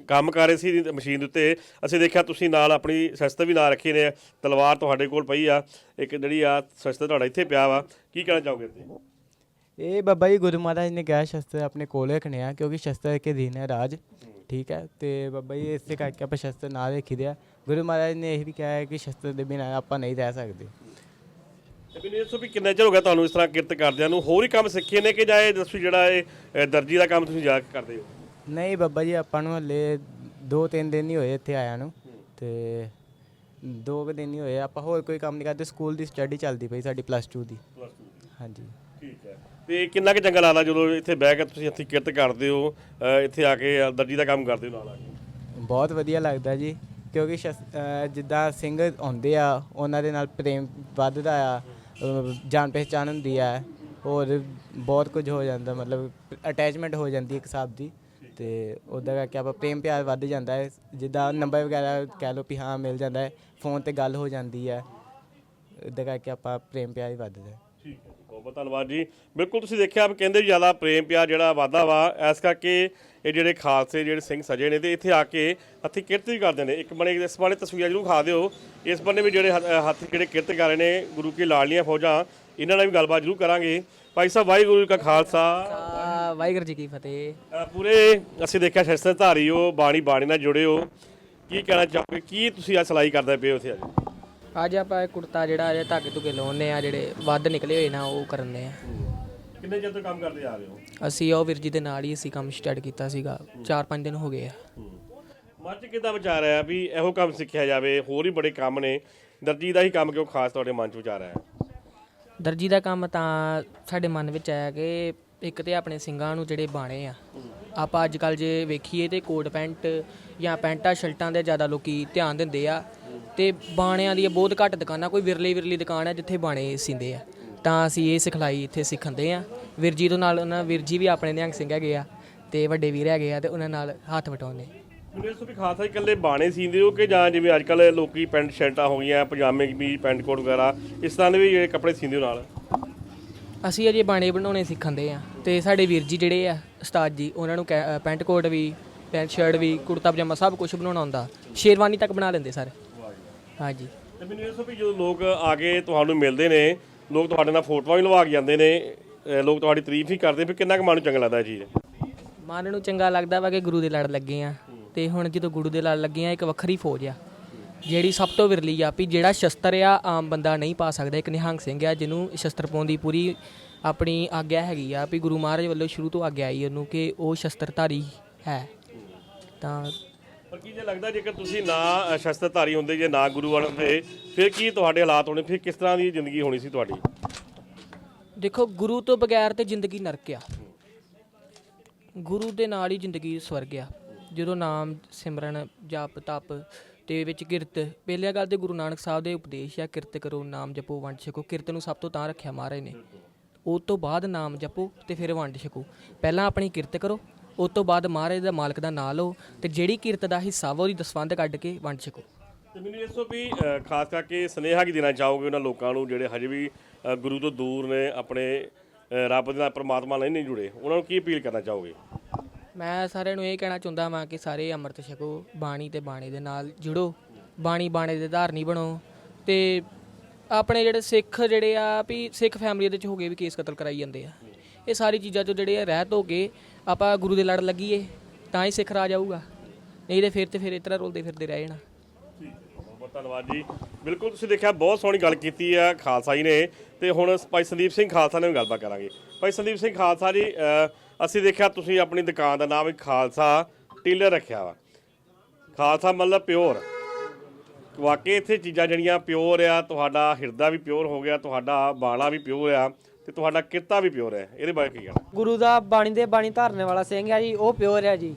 Speaker 1: ਕੰਮ ਕਰ ਰਹੇ ਸੀ ਮਸ਼ੀਨ ਦੇ ਉੱਤੇ ਅਸੀਂ ਦੇਖਿਆ ਤੁਸੀਂ ਨਾਲ ਆਪਣੀ ਸ਼ਸਤਰ ਵੀ ਨਾਲ ਰੱਖੀ ਨੇ ਤਲਵਾਰ ਤੁਹਾਡੇ ਕੋਲ ਪਈ ਆ ਇੱਕ ਜਿਹੜੀ ਆ ਸ਼ਸਤਰ ਤੁਹਾਡਾ ਇੱਥੇ ਪਿਆ ਵਾ। ਕੀ ਕਹਿਣਾ ਚਾਹੋਗੇ ਇਸ ਤੇ
Speaker 3: ਇਹ ਬਾਬਾ ਜੀ ਗੁਰੂ ਮਹਾਰਾਜ ਨੇ ਕਿਹਾ ਸ਼ਸਤਰ ਆਪਣੇ ਕੋਲ ਰੱਖਣੇ ਆ ਕਿਉਂਕਿ ਸ਼ਸਤਰ ਕੇ ਦੀਨ ਹੈ ਰਾਜ ਠੀਕ ਹੈ? ਤੇ ਬਾਬਾ ਜੀ ਇਸੇ ਕਰਕੇ ਆਪਾਂ ਸ਼ਸਤਰ ਨਾਲ ਰੱਖੀ ਦੇ ਆ। ਗੁਰੂ ਮਹਾਰਾਜ ਨੇ ਇਹ ਵੀ ਕਿਹਾ ਹੈ ਕਿ ਸ਼ਸਤਰ ਦੇ ਬਿਨਾਂ ਆਪਾਂ ਨਹੀਂ ਰਹਿ ਸਕਦੇ।
Speaker 1: ਤੇ ਮੈਨੂੰ ਦੱਸੋ ਵੀ ਕਿੰਨਾ ਚਿਰ ਹੋ ਗਿਆ ਤੁਹਾਨੂੰ ਇਸ ਤਰ੍ਹਾਂ ਕਿਰਤ ਕਰਦਿਆਂ ਨੂੰ? ਹੋਰ ਹੀ ਕੰਮ ਸਿੱਖੇ ਨੇ ਕਿ ਜਾਂ ਇਹ ਦੱਸੋ ਜਿਹੜਾ ਇਹ ਦਰਜੀ ਦਾ ਕੰਮ ਤੁਸੀਂ ਜਾ ਕੇ ਕਰਦੇ ਹੋ?
Speaker 3: ਨਹੀਂ ਬਾਬਾ ਜੀ ਆਪਾਂ ਨੂੰ ਹਲੇ 2-3 ਦਿਨ ਹੀ ਹੋਏ ਇੱਥੇ ਆਇਆ ਨੂੰ। ਤੇ ਦੋ ਕੁ ਦਿਨ ਹੀ ਹੋਏ ਆਪਾਂ ਹੋਰ ਕੋਈ ਕੰਮ ਨਹੀਂ ਕਰਦੇ। ਸਕੂਲ ਦੀ ਸਟੱਡੀ ਚੱਲਦੀ ਪਈ ਸਾਡੀ ਪਲੱਸ 2 ਦੀ। ਹਾਂਜੀ।
Speaker 1: ਠੀਕ ਹੈ। ਤੇ ਕਿੰਨਾ ਕੁ ਚੰਗਾ ਲੱਗਦਾ ਜਦੋਂ ਇੱਥੇ ਬਹਿ ਕੇ ਤੁਸੀਂ ਇੱਥੇ ਕਿਰਤ ਕਰਦੇ ਹੋ ਅਹ, ਇੱਥੇ ਆ ਕੇ ਦਰਜੀ ਦਾ ਕੰਮ ਕਰਦੇ ਹੋ ਨਾਲ ਆ ਕੇ?
Speaker 3: ਬਹੁਤ ਵਧੀਆ ਲੱਗਦਾ ਜੀ ਕਿਉਂਕਿ ਸ਼ਸ- ਅਹ ਜਿੱਦਾਂ ਸਿੰਘ ਆਉਂਦੇ ਆ ਉਹਨਾਂ ਦੇ ਨਾਲ ਪ੍ਰੇਮ ਵੱਧਦਾ ਆ ਅਹ ਜਾਣ ਪਹਿਚਾਣ ਹੁੰਦੀ ਆ ਹੋਰ ਬਹੁਤ ਕੁਝ ਹੋ ਜਾਂਦਾ ਮਤਲਬ ਅਟੈਚਮੈਂਟ ਹੋ ਜਾਂਦੀ ਇੱਕ ਹਿਸਾਬ ਦੀ ਤੇ ਉਹਦਾ ਕਰਕੇ ਆਪਾਂ ਪ੍ਰੇਮ ਪਿਆਰ ਵੱਧ ਜਾਂਦਾ ਹੈ ਜਿੱਦਾਂ ਨੰਬਰ ਵਗੈਰਾ ਕਹਿ ਲਓ ਵੀ ਹਾਂ ਮਿਲ ਜਾਂਦਾ ਹੈ ਫੋਨ ਤੇ ਗੱਲ ਹੋ ਜਾਂਦੀ ਹੈ ਉਹਦਾ ਕਰਕੇ ਆਪਾਂ ਪ੍ਰੇਮ ਪਿਆਰ ਹੀ ਵੱਧਦਾ ਹੈ।
Speaker 1: ਬਹੁਤ ਬਹੁਤ ਧੰਨਵਾਦ ਜੀ। ਬਿਲਕੁਲ ਤੁਸੀਂ ਦੇਖਿਆ ਵੀ ਕਹਿੰਦੇ ਜ਼ਿਆਦਾ ਪ੍ਰੇਮ ਪਿਆਰ ਜਿਹੜਾ ਵਾਧਾ ਵਾ ਇਸ ਕਰਕੇ ਇਹ ਜਿਹੜੇ ਖਾਲਸੇ ਜਿਹੜੇ ਸਿੰਘ ਸਜੇ ਨੇ ਤੇ ਇੱਥੇ ਆ ਕੇ ਹੱਥੀ ਕਿਰਤ ਵੀ ਕਰਦੇ ਨੇ। ਇੱਕ ਬਣੇ ਇਸ ਬਾਰੇ ਤਸਵੀਰਾਂ ਜ਼ਰੂਰ ਖਾ ਦਿਓ। ਇਸ ਬੰਨੇ ਵੀ ਜਿਹੜੇ ਹੱਥ ਜਿਹੜੇ ਕਿਰਤ ਕਰ ਰਹੇ ਨੇ ਗੁਰੂ ਕੀ ਲਾਡਲੀਆਂ ਫੌਜਾਂ ਇਹਨਾਂ ਨਾਲ ਵੀ ਗੱਲਬਾਤ ਜ਼ਰੂਰ ਕਰਾਂਗੇ। ਭਾਈ ਸਾਹਿਬ ਵਾਹਿਗੁਰੂ ਜੀ ਕਾ ਖਾਲਸਾ।
Speaker 5: ਵਾਹਿਗੁਰੂ ਜੀ ਕੀ ਫਤਿਹ।
Speaker 1: ਪੂਰੇ ਅਸੀਂ ਦੇਖਿਆ ਸ਼ਸਤਰ ਧਾਰੀ ਹੋ ਬਾਣੀ ਬਾਣੀ ਨਾਲ ਜੁੜੇ ਹੋ। ਕੀ ਕਹਿਣਾ ਚਾਹੋਗੇ? ਕੀ ਤੁਸੀਂ ਆ ਸਲਾਈ ਕਰਦੇ ਪਏ ਹੋ ਉੱਥੇ ਅੱਜ?
Speaker 5: ਅੱਜ ਆਪਾਂ ਇਹ ਕੁੜਤਾ ਜਿਹੜਾ ਇਹ ਧਾਗੇ ਧੁਗੇ ਲਾਉਣੇ ਆ ਜਿਹੜੇ ਵੱਧ ਨਿਕਲੇ ਹੋਏ ਨਾ ਉਹ ਕਰਨੇ ਆ
Speaker 1: ਕਿੰਨੇ ਚਿਰ ਤੋਂ ਕੰਮ ਕਰਦੇ ਆ ਰਹੇ ਹੋ?
Speaker 5: ਅਸੀਂ ਉਹ ਵੀਰ ਜੀ ਦੇ ਨਾਲ ਹੀ ਅਸੀਂ ਕੰਮ ਸਟਾਰਟ ਕੀਤਾ ਸੀਗਾ 4-5 ਦਿਨ ਹੋ ਗਏ ਆ।
Speaker 1: ਮਨ ਚ ਕਿੱਦਾਂ ਵਿਚਾਰ ਆਇਆ ਵੀ ਇਹੋ ਕੰਮ ਸਿੱਖਿਆ ਜਾਵੇ ਹੋਰ ਹੀ ਬੜੇ ਕੰਮ ਨੇ। ਦਰਜੀ ਦਾ ਹੀ ਕੰਮ ਕਿਉਂ ਖਾਸ ਤੁਹਾਡੇ ਮਨ ਚ ਵਿਚਾਰ ਆਇਆ?
Speaker 5: ਦਰਜੀ ਦਾ ਕੰਮ ਤਾਂ ਸਾਡੇ ਮਨ ਵਿੱਚ ਆਇਆ ਕਿ ਇੱਕ ਤੇ ਆਪਣੇ ਸਿੰਘਾਂ ਨੂੰ ਜਿਹੜੇ ਬਾਣੇ ਆ। ਆਪਾਂ ਅੱਜ ਕੱਲ ਜੇ ਵੇਖੀਏ ਤੇ ਕੋਟ ਪੈਂਟ ਜਾਂ ਪੈਂਟਾਂ ਸ਼ਰਟਾਂ ਦੇ ਜ਼ਿਆਦਾ ਲੋਕੀ ਧਿਆਨ ਦਿੰਦੇ ਆ। ਤੇ ਬਾਣਿਆਂ ਦੀ ਬਹੁਤ ਘੱਟ ਦੁਕਾਨਾਂ ਕੋਈ ਵਿਰਲੀ ਵਿਰਲੀ ਦੁਕਾਨ ਆ ਜਿੱਥੇ ਬਾਣੇ ਸਿੰਦੇ ਆ। ਤਾਂ ਅਸੀਂ ਇਹ ਸਿਖਲਾਈ ਇੱਥੇ ਸਿੱਖਣਦੇ ਆ। ਵੀਰ ਜੀ ਤੋਂ ਨਾਲ ਉਹਨਾਂ ਵੀਰ ਜੀ ਵੀ ਆਪਣੇ ਨਿਹੰਗ ਸਿੰਘ ਹੈਗੇ ਆ ਤੇ ਵੱਡੇ ਵੀਰ ਹੈਗੇ ਆ ਤੇ ਉਹਨਾਂ ਨਾਲ ਹੱਥ ਵਟਾਉਂਦੇ
Speaker 1: ਮੈਨੂੰ ਇਸ ਤੋਂ ਵੀ ਖਾਸ ਹੈ ਇਕੱਲੇ ਬਾਣੇ ਸੀਂਦੇ ਹੋ ਕਿ ਜਾਂ ਜਿਵੇਂ ਅੱਜ ਕੱਲ ਲੋਕੀ ਪੈਂਟ ਸ਼ਰਟਾਂ ਹੋ ਗਈਆਂ ਪਜਾਮੇ ਵੀ ਪੈਂਟ ਕੋਟ ਵਗੈਰਾ ਇਸ ਤਰ੍ਹਾਂ ਦੇ ਵੀ ਜਿਹੜੇ ਕੱਪੜੇ ਸੀਂਦੇ ਹੋ ਨਾਲ?
Speaker 5: ਅਸੀਂ ਅਜੇ ਬਾਣੇ ਬਣਾਉਣੇ ਸਿੱਖਣਦੇ ਆ ਤੇ ਸਾਡੇ ਵੀਰ ਜੀ ਜਿਹੜੇ ਆ ਉਸਤਾਦ ਜੀ ਉਹਨਾਂ ਨੂੰ ਕੈ- ਅ, ਪੈਂਟ ਕੋਟ ਵੀ ਪੈਂਟ ਸ਼ਰਟ ਵੀ ਕੁੜਤਾ ਪਜਾਮਾ ਸਭ ਕੁਝ ਬਣਾਉਣਾ ਆਉਂਦਾ ਸ਼ੇਰਵਾਨੀ ਤੱਕ ਬਣਾ ਲੈਂਦੇ ਸਰ। ਹਾਂਜੀ।
Speaker 1: ਤੇ ਮੈਨੂੰ ਇਸ ਤੋਂ ਵੀ ਜਦੋਂ ਲੋਕ ਆ ਕੇ ਤੁਹਾਨੂੰ ਮਿਲਦੇ ਨੇ ਲੋਕ ਤੁਹਾਡੇ ਨਾਲ ਫੋਟੋਆਂ ਵੀ ਲਵਾ ਕੇ ਜਾਂਦੇ ਨੇ ਅਹ ਲੋਕ ਤੁਹਾਡੀ ਤਾਰੀਫ ਹੀ ਕਰਦੇ ਫਿਰ ਕਿੰਨਾ ਕੁ ਮਨ ਨੂੰ ਚੰਗਾ ਲੱਗਦਾ ਇਹ ਚੀਜ਼?
Speaker 5: ਮਨ ਨੂੰ ਚੰਗਾ ਲੱਗਦਾ ਵਾ ਕਿ ਗੁਰੂ ਦੇ ਲੜ ਲੱਗੇ ਆ। ਤੇ ਹੁਣ ਜਦੋਂ ਗੁਰੂ ਦੇ ਲੜ ਲੱਗੇ ਆ ਇੱਕ ਵੱਖਰੀ ਫੌਜ ਆ ਜਿਹੜੀ ਸਭ ਤੋਂ ਵਿਰਲੀ ਆ ਵੀ ਜਿਹੜਾ ਸ਼ਸਤਰ ਆ ਆਮ ਬੰਦਾ ਨਹੀਂ ਪਾ ਸਕਦਾ। ਇੱਕ ਨਿਹੰਗ ਸਿੰਘ ਆ ਜਿਹਨੂੰ ਸ਼ਸਤਰ ਪਾਉਣ ਦੀ ਪੂਰੀ ਆਪਣੀ ਆਗਿਆ ਹੈਗੀ ਆ ਵੀ ਗੁਰੂ ਮਹਾਰਾਜ ਵੱਲੋਂ ਸ਼ੁਰੂ ਤੋਂ ਆਗਿਆ ਆਈ ਉਹਨੂੰ ਕਿ ਉਹ ਸ਼ਸਤਰਧਾਰੀ ਹੈ। ਤਾਂ
Speaker 1: ਪਰ ਕੀ ਜੇ ਲੱਗਦਾ ਜੇਕਰ ਤੁਸੀਂ ਨਾ ਅ, ਸ਼ਸਤਰਧਾਰੀ ਹੁੰਦੇ ਜੇ ਨਾ ਗੁਰੂ ਵਾਲੇ ਹੁੰਦੇ ਫਿਰ ਕੀ ਤੁਹਾਡੇ ਹਾਲਾਤ ਹੋਣੇ? ਫਿਰ ਕਿਸ ਤਰ੍ਹਾਂ ਦੀ ਜ਼ਿੰਦਗੀ ਹੋਣੀ ਸੀ ਤੁਹਾਡੀ?
Speaker 5: ਦੇਖੋ ਗੁਰੂ ਤੋਂ ਬਗੈਰ ਤੇ ਜ਼ਿੰਦਗੀ ਨਰਕ ਆ। ਗੁਰੂ ਦੇ ਨਾਲ ਹੀ ਜ਼ਿੰਦਗੀ ਸਵਰਗ ਆ। ਜਦੋਂ ਨਾਮ ਸਿਮਰਨ ਜਪ ਤਪ ਤੇ ਵਿੱਚ ਕਿਰਤ ਪਹਿਲੀ ਗੱਲ ਤੇ ਗੁਰੂ ਨਾਨਕ ਸਾਹਿਬ ਦੇ ਉਪਦੇਸ਼ ਆ ਕਿਰਤ ਕਰੋ ਨਾਮ ਜਪੋ ਵੰਡ ਛਕੋ। ਕਿਰਤ ਨੂੰ ਸਭ ਤੋਂ ਤਾਂ ਰੱਖਿਆ ਮਹਾਰਾਜ ਨੇ। ਉਹ ਤੋਂ ਬਾਅਦ ਨਾਮ ਜਪੋ ਤੇ ਫਿਰ ਵੰਡ ਛਕੋ। ਪਹਿਲਾਂ ਆਪਣੀ ਕਿਰਤ ਕਰੋ ਉਸ ਤੋਂ ਬਾਅਦ ਮਹਾਰਾਜ ਦਾ ਮਾਲਕ ਦਾ ਨਾਮ ਲਓ ਤੇ ਜਿਹੜੀ ਕਿਰਤ ਦਾ ਹਿੱਸਾ ਵਾ ਉਹਦੀ ਦਸਵੰਧ ਕੱਢ ਕੇ ਵੰਡ ਛਕੋ।
Speaker 1: ਤੇ ਮੈਨੂੰ ਇਸ ਤੋਂ ਵੀ ਅ, ਖਾਸ ਕਰਕੇ ਸੁਨੇਹਾ ਕੀ ਦੇਣਾ ਚਾਹੋਗੇ ਉਹਨਾਂ ਲੋਕਾਂ ਨੂੰ ਜਿਹੜੇ ਹਜੇ ਵੀ ਅ, ਗੁਰੂ ਤੋਂ ਦੂਰ ਨੇ ਆਪਣੇ ਅ, ਰੱਬ ਦੇ ਨਾਲ ਪ੍ਰਮਾਤਮਾ ਨਾਲ ਨਹੀਂ ਜੁੜੇ ਉਹਨਾਂ ਨੂੰ ਕੀ ਅਪੀਲ ਕਰਨਾ ਚਾਹੋਗੇ?
Speaker 5: ਮੈਂ ਸਾਰਿਆਂ ਨੂੰ ਇਹ ਕਹਿਣਾ ਚਾਹੁੰਦਾ ਹਾਂ ਕਿ ਸਾਰੇ ਅੰਮ੍ਰਿਤ ਛਕੋ ਬਾਣੀ ਤੇ ਬਾਣੇ ਦੇ ਨਾਲ ਜੁੜੋ ਬਾਣੀ ਬਾਣੇ ਦੇ ਧਾਰਨੀ ਬਣੋ ਤੇ ਆਪਣੇ ਜਿਹੜੇ ਸਿੱਖ ਜਿਹੜੇ ਆ ਵੀ ਸਿੱਖ ਫੈਮਿਲੀ ਦੇ ਵਿੱਚ ਹੋ ਗਏ ਵੀ ਕੇਸ ਕਤਲ ਕਰਾਈ ਜਾਂਦੇ ਆ। ਇਹ ਸਾਰੀ ਚੀਜ਼ਾਂ ਤੋਂ ਜਿਹੜੇ ਆ ਰਹਿਤ ਹੋ ਕੇ ਆਪਾਂ ਗੁਰੂ ਦੇ ਲੜ ਲੱਗੀਏ, ਤਾਂ ਹੀ ਸਿੱਖ ਰਾਜ ਆਊਗਾ। ਨਹੀਂ ਤੇ ਫਿਰ ਤੇ ਫਿਰ ਇਸ ਤਰ੍ਹਾਂ ਰੋਲਦੇ ਫਿਰਦੇ ਰਹਿ ਜਾਣਾ।
Speaker 1: ਬਹੁਤ ਬਹੁਤ ਧੰਨਵਾਦ ਜੀ। ਬਿਲਕੁਲ ਤੁਸੀਂ ਦੇਖਿਆ, ਬਹੁਤ ਸੋਹਣੀ ਗੱਲ ਕੀਤੀ ਆ ਖਾਲਸਾ ਜੀ ਨੇ। ਤੇ ਹੁਣ ਭਾਈ ਸੰਦੀਪ ਸਿੰਘ ਖਾਲਸਾ ਨਾਲ ਵੀ ਗੱਲਬਾਤ ਕਰਾਂਗੇ। ਭਾਈ ਸੰਦੀਪ ਸਿੰਘ ਖਾਲਸਾ ਜੀ ਅਸੀਂ ਦੇਖਿਆ, ਤੁਸੀਂ ਆਪਣੀ ਦੁਕਾਨ ਦਾ ਨਾਮ ਖਾਲਸਾ ਟੇਲਰ ਰੱਖਿਆ ਵਾ। ਖਾਲਸਾ ਮਤਲਬ ਪਿਓਰ। ਵਾਕਈ ਇੱਥੇ ਚੀਜ਼ਾਂ ਜਿਹੜੀਆਂ ਪਿਓਰ ਆ, ਤੁਹਾਡਾ ਹਿਰਦਾ ਵੀ ਪਿਓਰ ਹੋ ਗਿਆ, ਤੁਹਾਡਾ ਬਾਣਾ ਵੀ ਪਿਓਰ ਆ। ਤੇ ਤੁਹਾਡਾ ਕਿਰਤਾ ਵੀ ਪਿਓਰ ਹੈ ਇਹਦੇ ਬਾਰੇ ਕੀ ਕਹਿਣਾ?
Speaker 2: ਗੁਰੂ ਦਾ ਬਾਣੀ ਦੇ ਬਾਣੀ ਧਾਰਨੇ ਵਾਲਾ ਸਿੰਘ ਆ ਜੀ ਉਹ ਪਿਓਰ ਆ ਜੀ।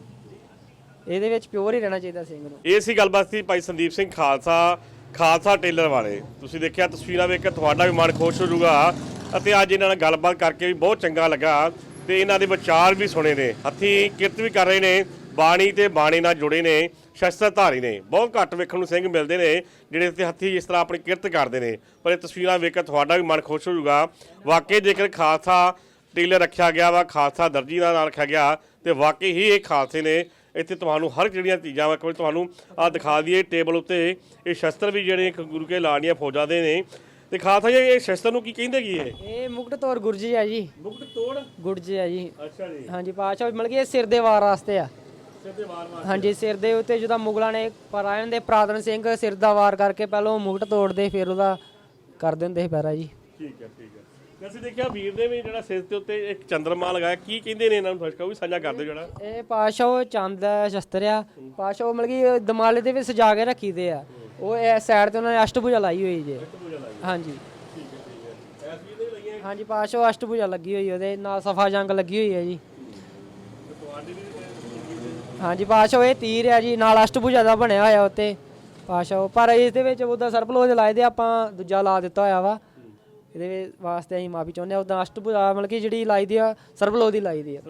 Speaker 2: ਇਹਦੇ ਵਿੱਚ ਪਿਓਰ ਹੀ ਰਹਿਣਾ ਚਾਹੀਦਾ ਸਿੰਘ ਨੂੰ।
Speaker 1: ਇਹ ਸੀ ਗੱਲਬਾਤ ਸੀ ਭਾਈ ਸੰਦੀਪ ਸਿੰਘ ਖਾਲਸਾ ਖਾਲਸਾ ਟੇਲਰ ਵਾਲੇ। ਤੁਸੀਂ ਦੇਖਿਆ ਤਸਵੀਰਾਂ ਵੇਖ ਕੇ ਤੁਹਾਡਾ ਵੀ ਮਨ ਖੁਸ਼ ਹੋ ਜਾਊਗਾ ਅਤੇ ਅੱਜ ਇਹਨਾਂ ਨਾਲ ਗੱਲਬਾਤ ਕਰਕੇ ਵੀ ਬਹੁਤ ਚੰਗਾ ਲੱਗਾ ਤੇ ਇਹਨਾਂ ਦੇ ਵਿਚਾਰ ਵੀ ਸੁਣੇ ਨੇ। ਹੱਥੀ ਕਿਰਤ ਵੀ ਕਰ ਰਹੇ ਨੇ ਬਾਣੀ ਤੇ ਬਾਣੀ ਨਾਲ ਜੁੜੇ ਨੇ। ਸ਼ਸਤਰ ਧਾਰੀ ਨੇ। ਬਹੁਤ ਘੱਟ ਵੇਖਣ ਨੂੰ ਸਿੰਘ ਮਿਲਦੇ ਨੇ ਜਿਹੜੇ ਤੇ ਹੱਥੀ ਇਸ ਤਰ੍ਹਾਂ ਆਪਣੀ ਕਿਰਤ ਕਰਦੇ ਨੇ। ਪਰ ਇਹ ਤਸਵੀਰਾਂ ਵੇਖ ਕੇ ਤੁਹਾਡਾ ਵੀ ਮਨ ਖੁਸ਼ ਹੋ ਜਾਊਗਾ। ਵਾਕਈ ਜੇਕਰ ਖਾਲਸਾ ਟੇਲਰ ਰੱਖਿਆ ਗਿਆ ਵਾ ਖਾਲਸਾ ਦਰਜੀ ਦਾ ਨਾਲ ਰੱਖਿਆ ਗਿਆ ਤੇ ਵਾਕਈ ਹੀ ਇਹ ਖਾਲਸੇ ਨੇ ਇੱਥੇ ਤੁਹਾਨੂੰ ਹਰ ਜਿਹੜੀਆਂ ਚੀਜ਼ਾਂ ਵਾ ਕੋਈ ਤੁਹਾਨੂੰ ਆ ਦਿਖਾ ਦਈਏ ਟੇਬਲ ਉੱਤੇ ਇਹ ਸ਼ਸਤਰ ਵੀ ਜਿਹੜੇ ਇੱਕ ਗੁਰੂ ਕੇ ਲਾੜੀਆਂ ਫੌਜਾਂ ਦੇ ਨੇ। ਤੇ ਖਾਲਸਾ ਜੀ ਇਹ ਸ਼ਸਤਰ ਨੂੰ ਕੀ ਕਹਿੰਦੇ ਕੀ ਇਹ?
Speaker 2: ਇਹ ਮੁਕਟ ਤੋਰ ਗੁਰਜੀ ਆ ਜੀ।
Speaker 1: ਮੁਕਟ ਤੋੜ?
Speaker 2: ਗੁਰਜੀ ਆ ਜੀ।
Speaker 1: ਅੱਛਾ ਜੀ।
Speaker 2: ਹਾਂਜੀ ਪਾਸ਼ਾ ਮਤਲਬ ਕਿ ਇਹ ਸਿਰ ਦੇ ਵਾਰ ਵਾਸਤੇ ਆ। ਹਾਂਜੀ ਸਿਰ ਦੇ ਉੱਤੇ ਜਦੋਂ ਮੁਗਲਾਂ ਨੇ ਪਰ ਆਏ ਹੁੰਦੇ ਪ੍ਰਾਦਨ ਸਿੰਘ ਸਿਰ ਦਾ ਵਾਰ ਕਰਕੇ ਪਹਿਲਾਂ ਉਹ ਮੁਕਟ ਤੋੜਦੇ ਫਿਰ ਉਹਦਾ ਕਰ ਦਿੰਦੇ ਸੀ ਪੈਰਾ ਜੀ।
Speaker 1: ਠੀਕ ਹੈ ਠੀਕ ਹੈ। ਅਸੀਂ ਦੇਖਿਆ ਵੀਰ ਨੇ ਵੀ ਜਿਹੜਾ ਸਿਰ ਦੇ ਉੱਤੇ ਇੱਕ ਚੰਦਰਮਾ ਲਗਾਇਆ ਕੀ ਕਹਿੰਦੇ ਨੇ ਇਹਨਾਂ ਨੂੰ ਫਸਕਾ ਵੀ ਸਾਂਝਾ ਕਰ ਦਿਓ ਜਿਹੜਾ।
Speaker 2: ਇਹ ਪਾਸ਼ਾ ਉਹ ਚੰਦ ਦਾ ਸ਼ਸਤਰ ਆ। ਪਾਸ਼ਾ ਉਹ ਮਤਲਬ ਕਿ ਦਮਾਲੇ ਦੇ ਵਿੱਚ ਸਜਾ ਕੇ ਰੱਖੀਦੇ ਆ। ਉਹ ਇਹ ਸਾਈਡ ਤੇ ਉਹਨਾਂ ਨੇ ਅਸ਼ਟਭੁਜਾ ਲਾਈ ਹੋਈ ਜੇ। ਹਾਂਜੀ। ਹਾਂਜੀ ਪਾਸ਼ਾ ਉਹ ਅਸ਼ਟਭੁਜਾ ਲੱਗੀ ਹੋਈ ਉਹਦੇ ਨਾਲ ਸਫਾ ਜੰਗ ਲੱਗੀ ਹੋਈ ਹੈ ਜੀ। ਹਾਂਜੀ ਪਾਸ਼ਾ ਇਹ ਤੀਰ ਆ ਜੀ ਨਾਲ ਅਸ਼ਟਭੁਜਾ ਦਾ ਬਣਿਆ ਹੋਇਆ ਉੱਤੇ। ਪਾਸ਼ਾ ਪਰ ਇਸ ਦੇ ਵਿੱਚ ਉਹਦਾ ਸਰਪਲੋਜ ਲਾਏ ਦੇ ਆਪਾਂ ਦੂਜਾ ਲਾ ਦਿੱਤਾ ਹੋਇਆ ਵਾ। ਇਹਦੇ ਵਾਸਤੇ ਅਸੀਂ ਮਾਫੀ ਚਾਹੁੰਦੇ ਆ ਉਹਦਾ ਅਸ਼ਟਭੁਜਾ ਮਤਲਬ ਕਿ ਜਿਹੜੀ ਲਾਈ ਦੀ ਆ ਸਰਪਲੋਜ ਦੀ ਲਾਈ ਦੀ ਆ।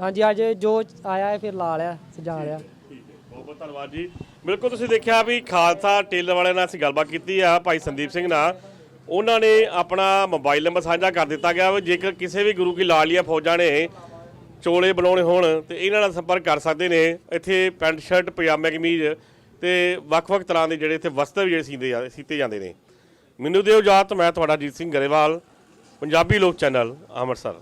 Speaker 2: ਹਾਂਜੀ ਅੱਜ ਜੋ ਆਇਆ ਹੈ ਫਿਰ ਲਾ ਲਿਆ ਸਜਾ ਲਿਆ।
Speaker 1: ਹੈ ਬਹੁਤ ਬਹੁਤ ਧੰਨਵਾਦ ਜੀ। ਬਿਲਕੁਲ ਤੁਸੀਂ ਦੇਖਿਆ ਵੀ ਖਾਲਸਾ ਟੇਲਰ ਵਾਲਿਆਂ ਨਾਲ ਅਸੀਂ ਗੱਲਬਾਤ ਕੀਤੀ ਆ ਭਾਈ ਸੰਦੀਪ ਸਿੰਘ ਨਾਲ। ਉਹਨਾਂ ਨੇ ਆਪਣਾ ਮੋਬਾਈਲ ਨੰਬਰ ਸਾਂਝਾ ਕਰ ਦਿੱਤਾ ਗਿਆ ਜੇਕਰ ਕਿਸੇ ਵੀ ਗੁਰੂ ਕੀ ਲਾਲੀਆ ਫੌਜਾਂ ਨੇ ਚੋਲੇ ਬਣਾਉਣੇ ਹੋਣ ਤੇ ਇਹਨਾਂ ਨਾਲ ਸੰਪਰਕ ਕਰ ਸਕਦੇ ਨੇ। ਇੱਥੇ ਪੈਂਟ, ਸ਼ਰਟ, ਪਜਾਮੇ, ਕਮੀਜ਼ ਤੇ ਵੱਖ-ਵੱਖ ਤਰ੍ਹਾਂ ਦੇ ਜਿਹੜੇ ਇੱਥੇ ਵਸਤਰ ਵੀ ਜਿਹੜੇ ਸੀਂਦੇ ਆ ਸੀਤੇ ਜਾਂਦੇ ਨੇ। ਮੈਨੂੰ ਦਿਓ ਇਜਾਜ਼ਤ, ਮੈਂ ਤੁਹਾਡਾ ਜੀਤ ਸਿੰਘ ਗਰੇਵਾਲ, ਪੰਜਾਬੀ ਲੋਕ ਚੈਨਲ, ਅੰਮ੍ਰਿਤਸਰ।